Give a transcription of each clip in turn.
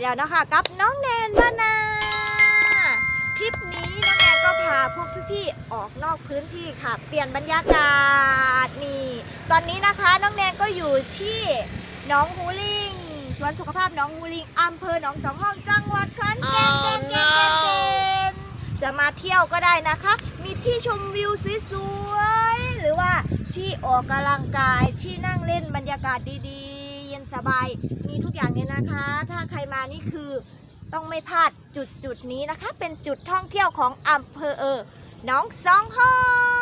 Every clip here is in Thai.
ีแล้วนะคะกับน้องแนนวานาคลิปนี้น้องแนนก็พาพวกพี่ๆออกนอกพื้นที่ค่ะ เปลี่ยนบรรยากาศนี่ตอนนี้นะคะน้องแนนก็อยู่ที่หนองฮูลิงสวนสุขภาพหนองฮูลิงอำเภอหนองสองห้องจังหวัดขอนแก่นแก่นแก่นแก่นจะมาเที่ยวก็ได้นะคะ มีที่ชมวิวสวยๆหรือว่าที่ออกกำลังกายที่นั่งเล่นบรรยากาศดีๆ สบายมีทุกอย่างเลยนะคะ ถ้าใครมานี่คือต้องไม่พลาดจุดจุดนี้นะคะ เป็นจุดท่องเที่ยวของอำเภอเออหน้องสองห้อง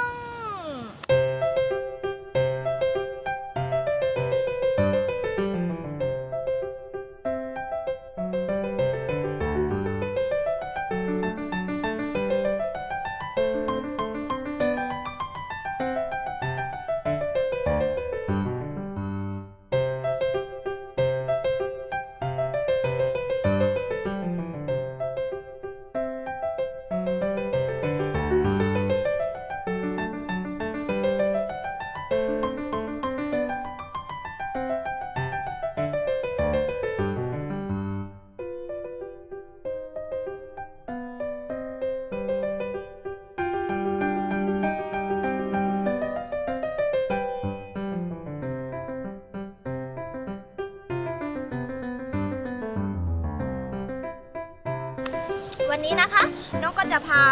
วันนี้นะคะ น้องก็จะพา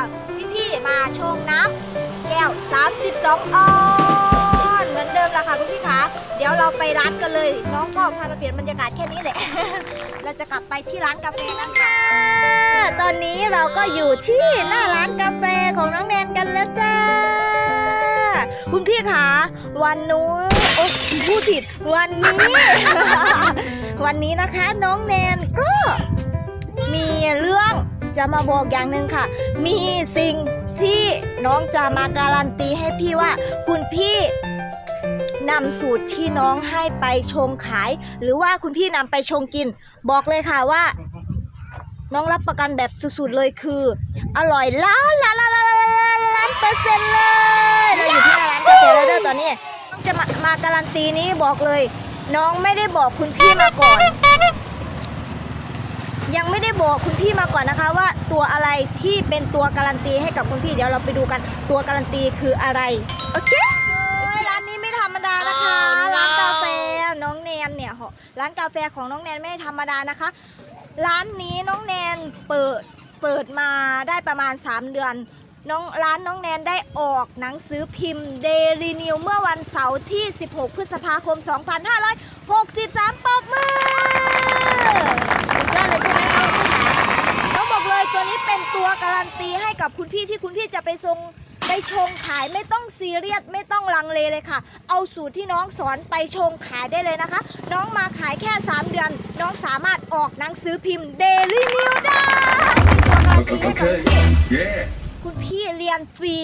พี่ๆมาชงน้ำแก้ว 32 ออนเหมือนเดิมละค่ะคุณพี่คะเดี๋ยวเราไปร้านกันเลย น้องก็พามาเปลี่ยนบรรยากาศแค่นี้แหละ เราจะกลับไปที่ร้านกาแฟนะคะ ตอนนี้เราก็อยู่ที่หน้าร้านกาแฟของน้องแนนกันแล้วจ้าคุณพี่คะวันนู้นโอ๊ยพูดผิดวันนี้ วันนี้นะคะน้องแนนก็มีเรื่อง จะมาบอกอย่างหนึ่งค่ะ มีสิ่งที่น้องจะมาการันตีให้พี่ว่า คุณพี่นำสูตรที่น้องให้ไปชงขาย หรือว่าคุณพี่นำไปชงกิน บอกเลยค่ะว่า น้องรับประกันแบบสุดๆเลยคือ อร่อยล้านล้านล้านล้านล้านล้านเปอร์เซ็นต์เลยเราอยู่ที่หน้าร้านกาแฟแล้วเด้อตอนนี้จะมามาการันตีนี้บอกเลย น้องไม่ได้บอกคุณพี่มาก่อน ยังไม่ได้บอกคุณพี่มาก่อนนะคะว่าตัวอะไรที่เป็นตัวการันตีให้กับคุณพี่เดี๋ยวเราไปดูกันตัวการันตีคืออะไรโอเคร้านนี้ไม่ธรรมดานะคะ Oh no ร้านกาแฟน้องแนนเนี่ยเหรอร้านกาแฟของน้องแนนไม่ธรรมดานะคะ ร้านนี้น้องแนนเปิดเปิดมาได้ประมาณ 3 เดือนน้องร้านน้องแนนได้ออกหนังสือพิมพ์เดลีนิวเมื่อวันเสาร์ที่ 16 พฤษภาคม 2563ปรบมือ การันตีให้กับคุณพี่ที่คุณพี่จะไปทรงไปชงขายไม่ต้องซีเรียสไม่ต้องลังเลเลยค่ะ เอาสูตรที่น้องสอนไปชงขายได้เลยนะคะ น้องมาขายแค่ 3 เดือน น้องสามารถออกหนังสือพิมพ์เดลีนิวได้มีตัวการันตีให้กับคุณ Okay. พี่ Yeah. คุณพี่เรียนฟรี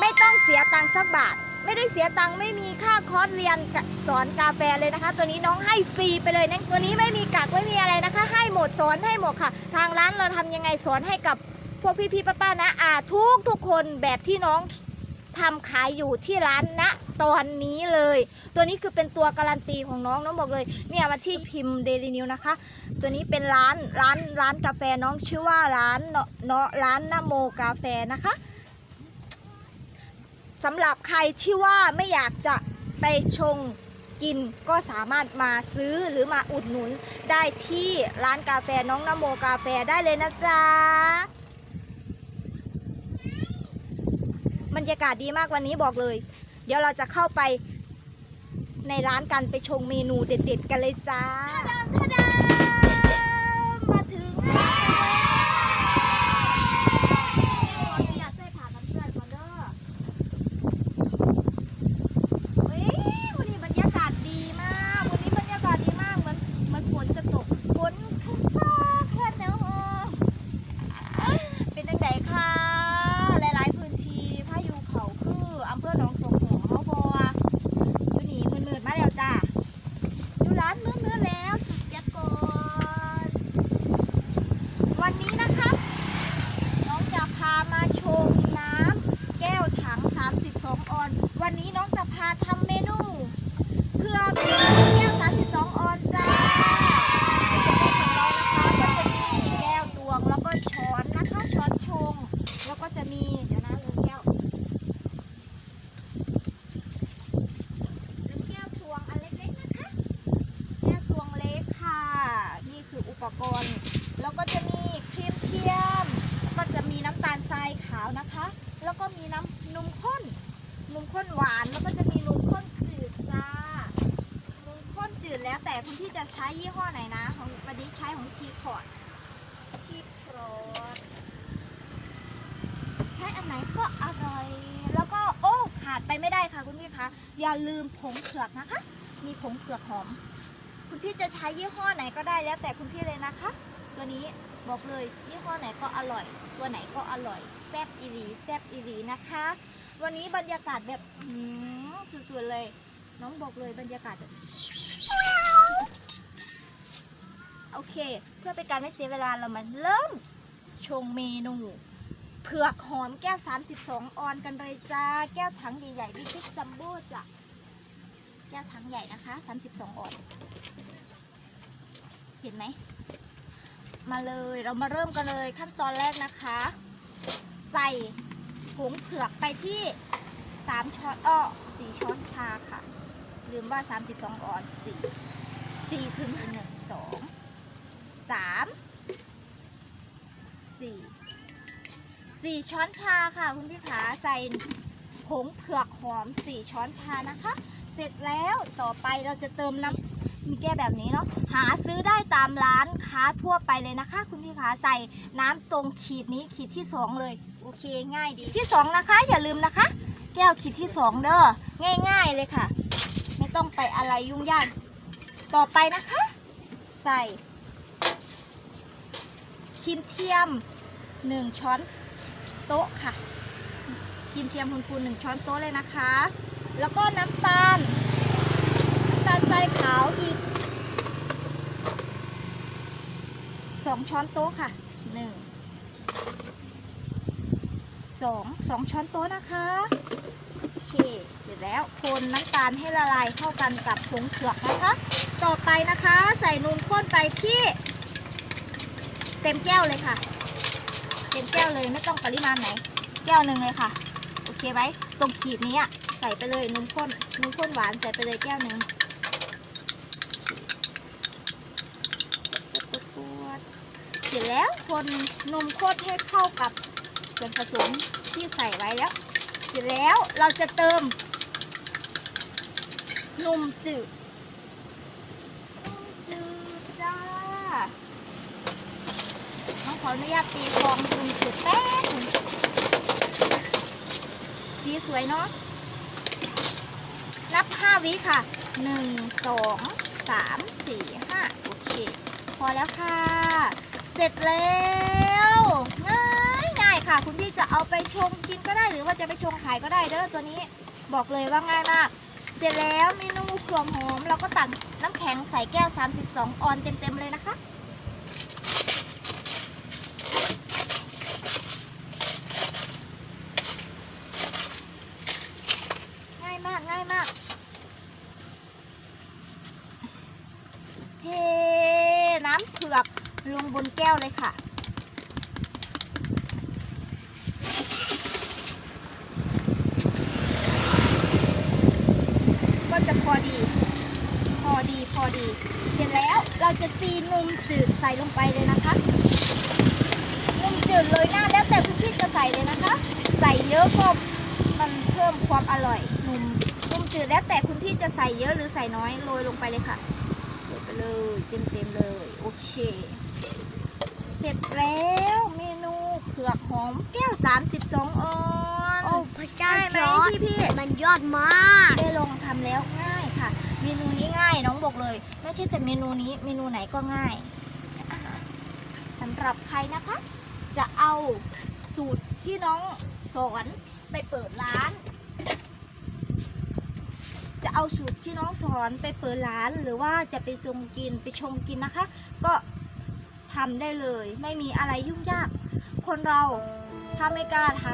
ไม่ต้องเสียตังค์สักบาท ไม่ได้เสียตังค์ไม่มีค่าคอร์สเรียนกับสอนกาแฟเลยนะคะ ตัวนี้น้องให้ฟรีไปเลยนะตัวนี้ไม่มีกักไม่มีอะไรนะคะ ให้หมดสอนให้หมดค่ะ ทางร้านเราทำยังไงสอนให้กับ พวกพี่ๆป้าๆนะอาทุกทุกคนแบบที่น้องทำขายอยู่ที่ร้านณตอนนี้เลย ตัวนี้คือเป็นตัวการันตีของน้องน้องบอกเลย เนี่ยมาที่พิมพ์เดลินิวนะคะ ตัวนี้เป็นร้านร้านร้านกาแฟน้องชื่อว่าร้านเนาะเนาะร้านนโมกาแฟนะคะสำหรับใครที่ว่าไม่อยากจะไปชงกินก็สามารถมาซื้อหรือมาอุดหนุนได้ที่ร้านกาแฟน้องนโมกาแฟได้เลยนะจ๊ะ บรรยากาศดีมากวันนี้บอกเลย เดี๋ยวเราจะเข้าไปในร้านกันไปชงเมนูเด็ด ๆ กันเลยจ้าทดาทดาถึงร้านกันแล้วขออนุญาตใส่ผ้ากันเปื้อนก่อนเด้อเฮ้ยวันนี้บรรยากาศดีมาก วันนี้บรรยากาศดีมาก เหมือนเหมือนฝนจะตก ฝนขึ้นฟ้าแค่เนาะเป็นจังไดคะ หลายๆพื้นที่พายุเขาคืออำเภอหนองสงขลาเขาบออยู่นี่มืดๆมาแล้วจ้าอยู่ร้านมืดๆแล้วสุดยัดก่อน ก่อนแล้วก็จะมีครีมเทียม ก็จะมีน้ำตาลทรายขาวนะคะ แล้วก็มีน้ำนมข้น นมข้นหวาน แล้วก็จะมีนมข้นจืดจ้านมข้นจืดแล้วแต่คุณพี่จะใช้ยี่ห้อไหนนะ ของวันนี้ใช้ของทีพอร์ตทีพอร์ตใช้อันไหนก็อร่อย แล้วก็โอ้ขาดไปไม่ได้ค่ะคุณพี่คะ อย่าลืมผงเผือกนะคะ มีผงเผือกหอม คุณพี่จะใช้ยี่ห้อไหนก็ได้แล้วแต่คุณพี่เลยนะคะ ตัวนี้บอกเลยยี่ห้อไหนก็อร่อย ตัวไหนก็อร่อยแซ่บอีหลีแซ่บอีหลีนะคะ วันนี้บรรยากาศแบบสุดๆเลย น้องบอกเลยบรรยากาศแบบโอเค เพื่อเป็นการไม่เสียเวลาเรามาเริ่มชงเมนูเผือกหอมแก้ว 32 ออนกันเลยจ้า แก้วถังใหญ่ๆบิ๊กจัมโบ้จ้ะ แก้วถังใหญ่นะคะ 32ออนเห็นไหม มาเลยเรามาเริ่มกันเลยขั้นตอนแรกนะคะ ใส่ผงเผือกไปที่ 3 ช้อนอ้อ4ช้อนชาค่ะ ลืมว่า 32ออน4 4ถึง1 2 3 4 4ช้อนชาค่ะคุณพี่ขาใส่ผงเผือกหอม4ช้อนชานะคะ เสร็จแล้วต่อไปเราจะเติมน้ำมีแก้วแบบนี้เนาะหาซื้อได้ตามร้านค้าทั่วไปเลยนะคะ คุณพี่ขาใส่น้ำตรงขีดนี้ขีดที่สองเลยโอเคง่ายดีที่สองนะคะอย่าลืมนะคะ แก้วขีดที่สองเด้อง่าย ๆเลยค่ะ ไม่ต้องไปอะไรยุ่งยากต่อไปนะคะ ใส่ครีมเทียมหนึ่งช้อนโต๊ะค่ะครีมเทียมคุณครูหนึ่งช้อนโต๊ะเลยนะคะ แล้วก็น้ำตาล น้ำตาลทรายขาวอีกสองช้อนโต๊ะค่ะหนึ่งสองสองช้อนโต๊ะนะคะโอเคเสร็จแล้วคนน้ำตาลให้ละลายเข้ากันกับผงเผือกนะคะ ต่อไปนะคะใส่นมข้นไปที่เต็มแก้วเลยค่ะ เต็มแก้วเลยไม่ต้องปริมาณไหน แก้วหนึ่งเลยค่ะ โอเคไหมตรงขีดนี้อะ ใส่ไปเลยนมข้นนมข้นหวานใส่ไปเลยแก้วหนึ่งเสร็จแล้วคนนมข้นให้เข้ากับส่วนผสมที่ใส่ไว้แล้ว เสร็จแล้วเราจะเติมนมจืดนมจืดจ้าน้องขออนุญาตตีฟองนมจืดแป๊บหนึงสีสวยเนาะ นับ 5 วิค่ะ 1 2 3 4 5 โอเค พอแล้วค่ะ เสร็จแล้ว ง่ายง่ายค่ะ คุณพี่จะเอาไปชงกินก็ได้หรือว่าจะไปชงขายก็ได้เด้อตัวนี้บอกเลยว่าง่ายมาก เสร็จแล้วเมนูครื่องหอมเราก็ตักน้ำแข็งใส่แก้ว 32 ออนเต็มๆเลยนะคะ ง่ายมากง่ายมาก เทน้ำเผือกลงบน แก้วเลยค่ะ ก็จะพอดี พอดีพอดี เสร็จแล้วเราจะตีนมจืดใส่ลงไปเลยนะคะนมจืดเลยหน้าแล้วแต่คุณพี่จะใส่เลยนะคะ ใส่เยอะก็มันเพิ่มความอร่อยนมนมจืดแล้วแต่คุณพี่จะใส่เยอะหรือใส่น้อยโรยลงไปเลยค่ะโรยไปเลยเต็มเต็มๆเลยโอเค เสร็จแล้วเมนูเผือกหอมแก้ว 32 ออนโอ้พระเจ้าง่ายไหมจอร์ดพี่พี่มันยอดมากได้ลองทำแล้วง่ายค่ะ เมนูนี้ง่ายน้องบอกเลย ไม่ใช่แต่เมนูนี้เมนูไหนก็ง่ายอ่าสำหรับใครนะคะ จะเอาสูตรที่น้องสอนไปเปิดร้าน จะเอาสูตรที่น้องสอนไปเปิดร้าน หรือว่าจะไปชงกินไปชมกินนะคะ ก็ ทำได้เลย ไม่มีอะไรยุ่งยาก คนเราถ้าไม่กล้าท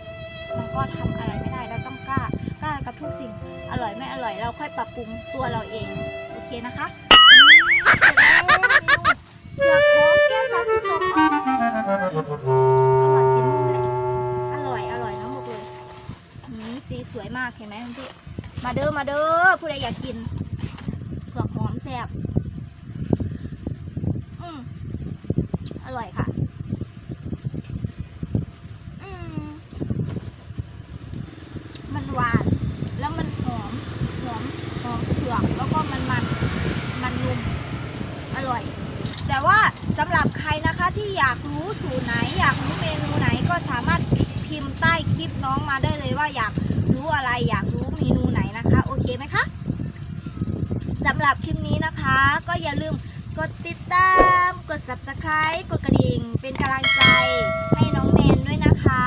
ำมันก็ทำอะไรไม่ได้เราต้องกล้ากล้ากับทุกสิ่งอร่อยไม่อร่อยเราค่อยปรับปรุงตัวเราเองโอเคนะคะเสร็จแล้วเมนูเผือกหอมแก้วสามสิบสองอนอร่อยสิมือเลยอร่อยอร่อยน้งบอกเลยสีสวยมากเห็นไหมคุณพี่มาเด้อมาเด้อผู้ใดอยากกินเผือกหอมแซ่บอืม อร่อยค่ะมมันหวาน แล้วมันหอม หอม หอมเผือก แล้วก็มันมัน มันนุ่มอร่อย แต่ว่าสำหรับใครนะคะที่อยากรู้สูตรไหน อยากรู้เมนูไหนก็สามารถพิมพ์ใต้คลิปน้องมาได้เลยว่าอยากรู้อะไร อยากรู้เมนูไหนนะคะ โอเคไหมคะสำหรับคลิปนี้นะคะ ก็อย่าลืมกดติด ตาม กด subscribe กดกระดิ่ง เป็นกำลังใจให้น้องแนนด้วยนะคะ